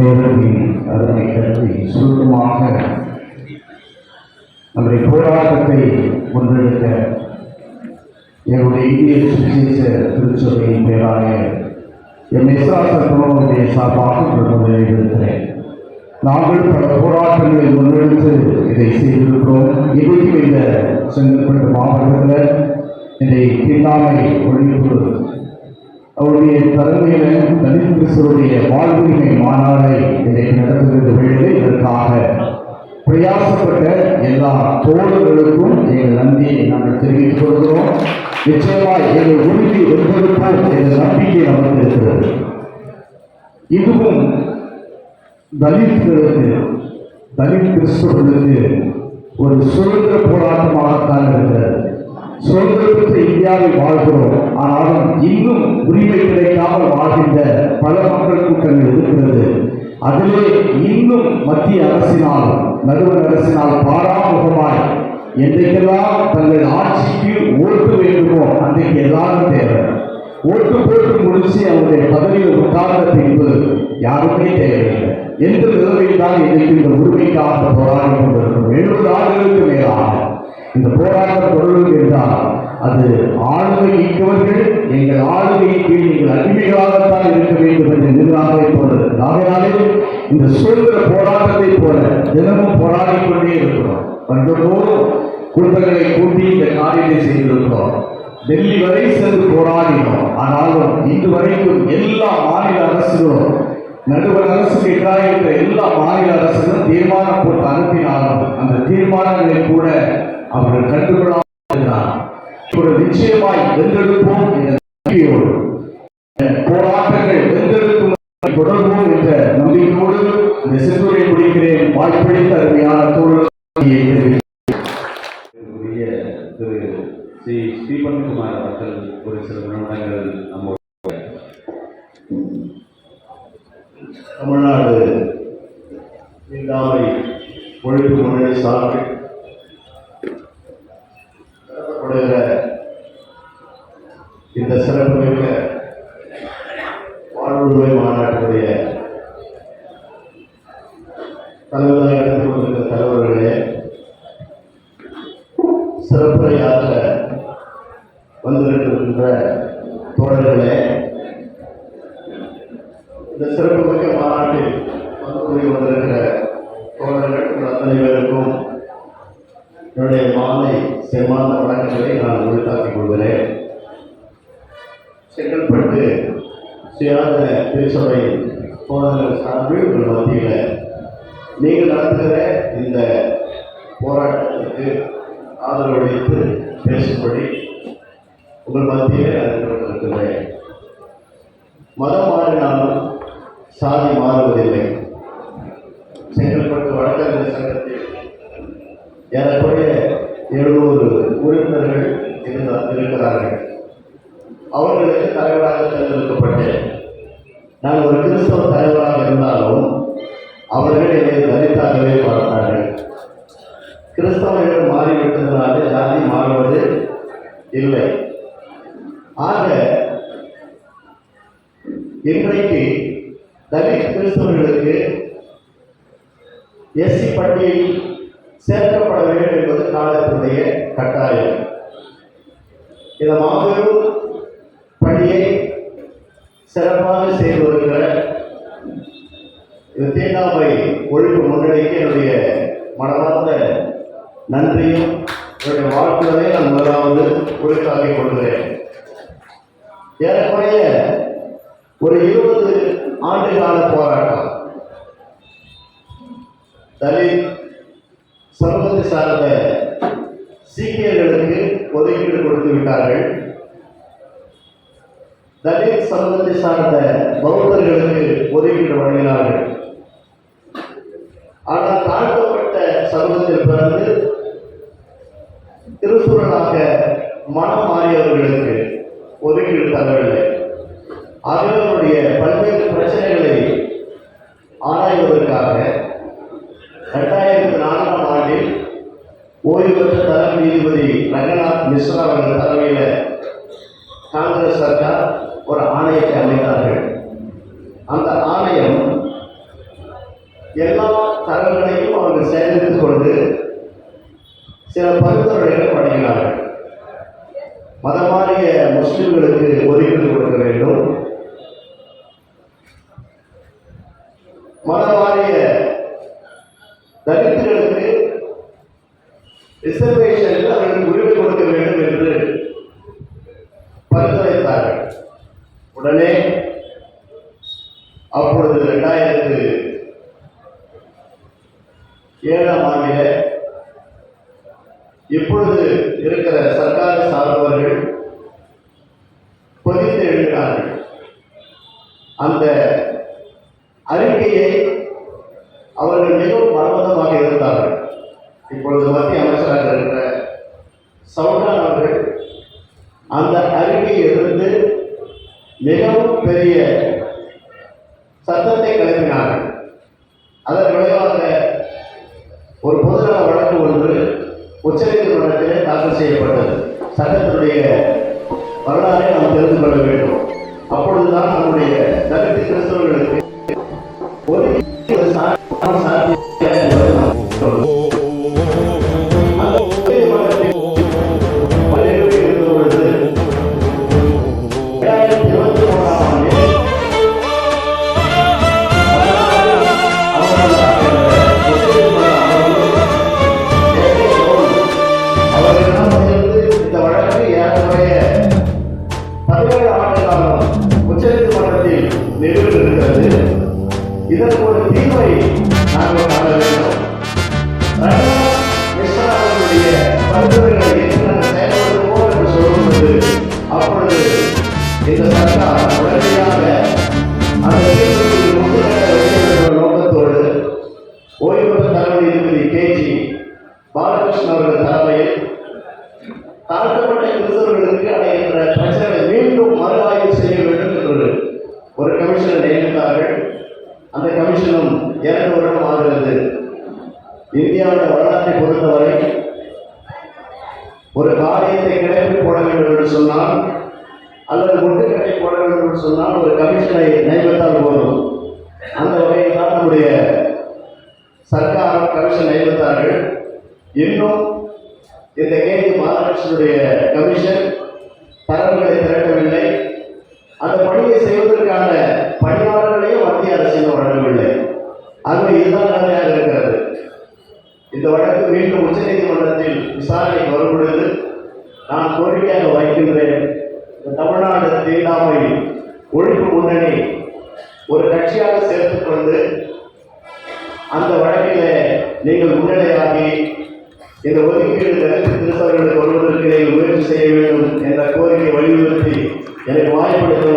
நேரத்தில் அதனை கருதி சுருக்கமாக நம்முடைய போராட்டத்தை முன்னெடுக்க என்னுடைய இந்திய சுவிசேஷ திருச்சபையின் பேராக என் எஸ்ஆர் சார்பாக பிரபலம் இருக்கிறேன் நாங்கள் பல போராட்டங்களை முன்னெடுத்து இதை செய்திருக்கிறோம். இன்றைக்கும் இந்த செங்கல்பட்டு மாவட்டத்தில் இதை பின்னாமை ஒழிப்பு அவருடைய தலைமையில தலித் கிறிஸ்துவருடைய வாழ்வுரிமை மாநாடை இன்றைக்கு நடத்துகிற வேளையில் இதற்காக. பிரயாசப்பட்ட எல்லா தோழர்களுக்கும் எங்கள் நன்றியை நாங்கள் தெரிவித்துக் கொள்கிறோம். நிச்சயமாக எங்கள் உறுதி என்பதற்கும் எங்கள் நம்பிக்கை நமக்கு இருக்கிறது. இதுவும் தலித்களுக்கு தலித் கிறிஸ்துவர்களுக்கு ஒரு சுதந்திர போராட்டமாகத்தான் இருக்கிறது. சுதந்திரம் இந்தியாவில் வாழ்கிறோம். ஆனாலும் இன்னும் உரிமை கிடைக்காமல் வாழ்கின்ற பல மக்கள் கூட்டங்கள் இருக்கிறது. அதிலே இன்னும் மத்திய அரசினால் நடுவர் அரசினால் பாராமுகமாய் என்றைக்கெல்லாம் தங்கள் ஆட்சிக்கு ஓட்டு வேண்டுமோ அன்றைக்கு எல்லாரும் தேவை. ஓட்டு போட்டு முடிச்சு அவருடைய பதவியில் உட்கார்ந்த பின்பு யாருமே தேவையில்லை. எந்த நிலைமையில் தான் இன்றைக்கு இந்த உரிமைக்காக போராடி கொண்டிருக்கிறோம். எழுபது ஆண்டுகளுக்கு மேலாக. இந்த போராட்டம் தொடரும் என்றால் அது ஆளுமை நீக்கவர்கள் எங்கள் ஆளுமையின் கீழ் நீங்கள் அடிமைகளாகத்தான் இருக்க வேண்டும் என்று நிர்வாகத்தை போன்றது ஆகையாலே இந்த சுதந்திர போராட்டத்தை போல தினமும் போராடி கொண்டே இருக்கிறோம். வருடந்தோறும் குடும்பங்களை கூட்டி இந்த காரியத்தை செய்திருக்கிறோம். டெல்லி வரை சென்று போராடினோம். ஆனாலும் இன்று வரைக்கும் எல்லா மாநில அரசுகளும் நடுவர் அரசுக்கு எதிராக இருக்கிற எல்லா மாநில அரசுகளும் தீர்மானம் போட்டு அனுப்பினாலும் அந்த தீர்மானங்களை கூட அவர்கள் கண்டுகொள்ளாமல் இப்பொழுது நிச்சயமாய் வென்றெடுப்போம் என்ற நம்பிக்கையோடு போராட்டங்கள் வென்றெடுக்கும் தொடர்போம் என்ற நம்பிக்கையோடு இந்த சென்றுரை முடிக்கிறேன் வாய்ப்பளித்த அருமையான உரிய திரு ஸ்ரீ ஸ்ரீபன்குமார் அவர்கள் ஒரு சில நிமிடங்கள் நம்மோடு தமிழ்நாடு இல்லாமை ஒழிப்பு முன்னணி சார்பில் நடத்தப்படுகிற இந்த சிறப்புமிக்க வாழ்வுரிமை மாநாட்டினுடைய தலைவராக எடுத்துக் கொண்டிருக்கிற தலைவர்களே சிறப்புரையாக வந்திருக்கின்ற தோழர்களே இந்த சிறப்புமிக்க மாநாட்டில் பங்குபுரிய வந்திருக்கிற தோழர்கள் அத்தனை பேருக்கும் என்னுடைய மாலை செம்மான வணக்கங்களை நான் உரித்தாக்கிக் கொள்கிறேன். செங்கல்பட்டு சுயாதீன திருச்சபை தோழர்கள் சார்பில் உங்கள் மத்தியில். நீங்கள் நடத்துகிற இந்த போராட்டத்திற்கு ஆதரவளித்து பேசும்படி உங்கள் மத்தியில் அறிவிக்கப்பட்டிருக்கிறேன் மதம் மாறினாலும் சாதி மாறுவதில்லை. செங்கல்பட்டு வழக்கறிஞர் சங்கத்தில் ஏறக்குறைய எழுநூறு உறுப்பினர்கள் இருந்தா இருக்கிறார்கள். அவர்களுக்கு தலைவராக நான் ஒரு கிறிஸ்தவ தலைவராக இருந்தாலும் அவர்கள் என்னை தலித்தாகவே பார்த்தார்கள். கிறிஸ்தவர்கள் மாறிவிட்டதனாலே ஜாதி மாறுவது இல்லை. ஆக இன்றைக்கு தலித் கிறிஸ்தவர்களுக்கு எஸ்சி பட்டியலில் சேர்க்கப்பட வேண்டும் என்பது காலத்தினுடைய கட்டாயம். இந்த மாபெரும் பணியை சிறப்பாக செய்வது வருகிற இந்த தீண்டாமை ஒழிப்பு என்னுடைய மனமார்ந்த நன்றியும் என்னுடைய வாழ்த்துதலை நான் முதலாவது உறுத்தாக்கிக் கொள்கிறேன். ஏறக்குறைய ஒரு இருபது ஆண்டு கால போராட்டம். தலித் சமூகத்தை சார்ந்த சீக்கியர்களுக்கு ஒதுக்கீடு கொடுத்து விட்டார்கள். தலித் சமூகத்தை சார்ந்த பௌத்தர்களுக்கு ஒதுக்கீடு வழங்கினார்கள். ஆனால் தாழ்த்தப்பட்ட சமூகத்தில் பிறந்து திருக்குறளாக மனம் மாறியவர்களுக்கு ஒதுக்கீடு தரவில்லை. அவர்களுடைய பல்வேறு பிரச்சனைகளை ஆராய்வதற்காக ரெண்டாயிரத்தி நான்காம் ஆண்டில் ஓய்வு பெற்ற தலைமை நீதிபதி ரங்கநாத் மிஸ்ரா அவர்கள் தலைமையில் காங்கிரஸ் சர்க்கார் ஒரு ஆணையத்தை அமைத்தார்கள். அந்த ஆணையம் எல்லா தகவல்களையும் அவர்கள் சேகரித்துக் கொண்டு சில பரிந்துரைகளை வழங்கினார்கள் மதமாறிய முஸ்லிம்களுக்கு ஒதுக்கீடு கொடுக்க வேண்டும். மதமாறிய தலித்துகளுக்கு ரிசர்வேஷனில் அவர்களுக்கு உரிமை கொடுக்க வேண்டும் என்று பரிந்துரைத்தார்கள். உடனே அப்பொழுது ரெண்டாயிரத்து ஏழாம் ஆண்டில இப்பொழுது இருக்கிற சர்க்காரை சார்ந்தவர்கள் கொதித்து எழுதினார்கள். அந்த அறிக்கையை அவர்கள் மிகவும் பலவந்தமாக இருந்தார்கள். இப்பொழுது மத்திய அமைச்சராக இருக்கிற சவுண்ட் அவர்கள் அந்த அறிக்கையை எதிர்த்து மிகவும் பெரிய சத்தத்தை கிளப்பினார்கள் அதன் விளைவாக ஒரு பொதுநல வழக்கு ஒன்று உச்சநீதிமன்றத்திலே தாக்கல் செய்யப்பட்டது. சட்டத்தினுடைய வரலாறை நாம் தெரிந்து கொள்ள வேண்டும். அப்பொழுதுதான் நம்முடைய தலித்து கிறிஸ்தவர்களுக்கு ஒரு இந்தியாவோட வரலாற்றை பொறுத்தவரை ஒரு காரியத்தை கிடைப்பு போட வேண்டும் என்று சொன்னால் அல்லது முட்டுக்கட்டை போட வேண்டும் என்று சொன்னால் ஒரு கமிஷனை நியமித்தால் போதும். அந்த வகையில் தான் நம்முடைய சர்க்கார் கமிஷன் நியமித்தார்கள். இன்னும் இந்த கேஜி பாலகிருஷ்ணனுடைய கமிஷன் தரவுகளை திரட்டவில்லை. அந்த பணியை செய்வதற்கான பணியாளர்களையும் மத்திய அரசின் வழங்கவில்லை. அது இதுதான் நிலைமையாக இருக்கிறது. இந்த வழக்கு மீண்டும் உச்சநீதிமன்றத்தில் விசாரணை வரும் பொழுது நான் கோரிக்கையாக வைக்கின்றேன். இந்த தமிழ்நாடு தீண்டாமை ஒழிப்பு முன்னணி ஒரு கட்சியாக சேர்த்து கொண்டு அந்த வழக்கிலே நீங்கள் முன்னிலையாகி இந்த ஒதுக்கீடு தலித் கிறிஸ்தவர்களுக்கு வருவதற்கு நீங்கள் முயற்சி செய்ய வேண்டும் என்ற கோரிக்கை வலியுறுத்தி எனக்கு வாய்ப்பளித்த